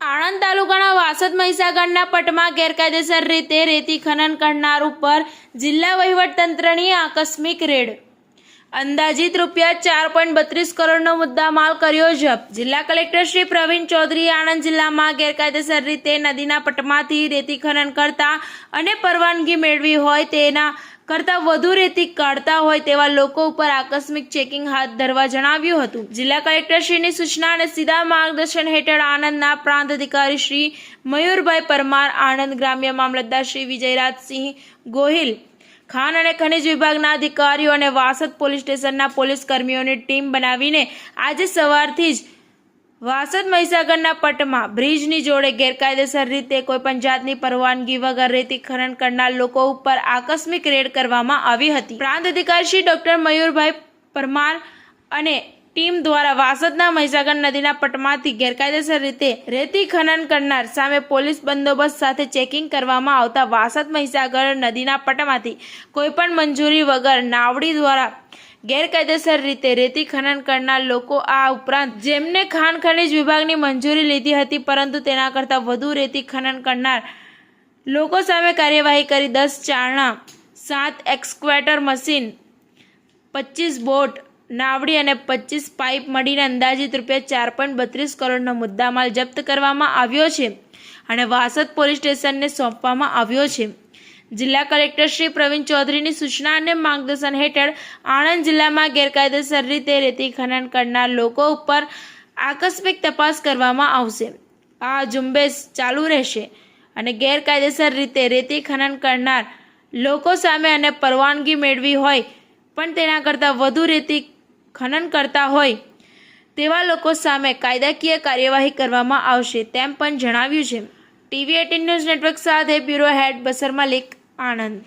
આણંદ તાલુકાના વાસદ મહીસાગરના પટમાં ગેરકાયદેસર રીતે રેતી ખનન કરનાર ઉપર જિલ્લા વહીવટતંત્રની આકસ્મિક રેડ અંદાજિત રૂપિયા ચાર પોઈન્ટ બત્રીસ કરોડનો મુદ્દામાલ કર્યો જપ. જિલ્લા કલેક્ટર શ્રી પ્રવીણ ચૌધરીએ આણંદ જિલ્લામાં ગેરકાયદેસર રીતે નદીના પટમાંથી રેતી ખનન કરતા અને પરવાનગી મેળવી હોય તેના કરતાં વધુ રેતી કાઢતા હોય તેવા લોકો ઉપર આકસ્મિક ચેકિંગ હાથ ધરવા જણાવ્યું હતું. જિલ્લા કલેક્ટરશ્રીની સૂચના અને સીધા માર્ગદર્શન હેઠળ આણંદના પ્રાંત અધિકારી શ્રી મયુરભાઈ પરમાર, આણંદ ગ્રામ્ય મામલતદાર શ્રી વિજયરાજસિંહ ગોહિલ ખાન અને ખનિજ વિભાગના અધિકારીઓ અને વાસદ પોલીસ સ્ટેશનના પોલીસ કર્મીઓની ટીમ બનાવીને આજે સવારથી જ વાસદ મહીસાગરના પટમાં બ્રિજની જોડે ગેરકાયદેસર રીતે કોઈપણ જાતની પરવાનગી વગર રેતી ખનન કરનાર લોકો ઉપર આકસ્મિક રેડ કરવામાં આવી હતી. પ્રાંત અધિકારી શ્રી ડોક્ટર મયુરભાઈ પરમાર અને ટીમ દ્વારા વાસદના મહીસાગર નદીના પટમાંથી ગેરકાયદેસર રીતે રેતી ખનન કરનાર સામે પોલીસ બંદોબસ્ત સાથે ચેકિંગ કરવામાં આવતા વાસદ મહીસાગર નદીના પટમાંથી કોઈપણ મંજૂરી વગર નાવડી દ્વારા ગેરકાયદેસર રીતે રેતી ખનન કરનાર લોકો આ ઉપરાંત જેમને ખાણ ખનિજ વિભાગની મંજૂરી લીધી હતી, પરંતુ તેના કરતાં વધુ રેતી ખનન કરનાર લોકો સામે કાર્યવાહી કરી દસ ચારણા, સાત એક્સક્વેટર મશીન, પચીસ બોટ નાવડી અને પચીસ પાઇપ મળીને અંદાજિત રૂપિયા ચાર પોઈન્ટ બત્રીસ કરોડનો મુદ્દામાલ જપ્ત કરવામાં આવ્યો છે અને વાસદ પોલીસ સ્ટેશનને સોંપવામાં આવ્યો છે. જિલ્લા કલેક્ટર શ્રી પ્રવીણ ચૌધરીની સૂચના અને માર્ગદર્શન હેઠળ આણંદ જિલ્લામાં ગેરકાયદેસર રીતે રેતી ખનન કરનાર લોકો ઉપર આકસ્મિક તપાસ કરવામાં આવશે. આ ઝુંબેશ ચાલુ રહેશે અને ગેરકાયદેસર રીતે રેતી ખનન કરનાર લોકો સામે અને પરવાનગી મેળવી હોય પણ તેના કરતાં વધુ રેતી ખનન કરતા હોય તેવા લોકો સામે કાયદાકીય કાર્યવાહી કરવામાં આવશે તેમ પણ જણાવ્યું છે. ટીવી એટીન ન્યૂઝ નેટવર્ક સાથે બ્યુરો હેડ બસર મલિક, આણંદ.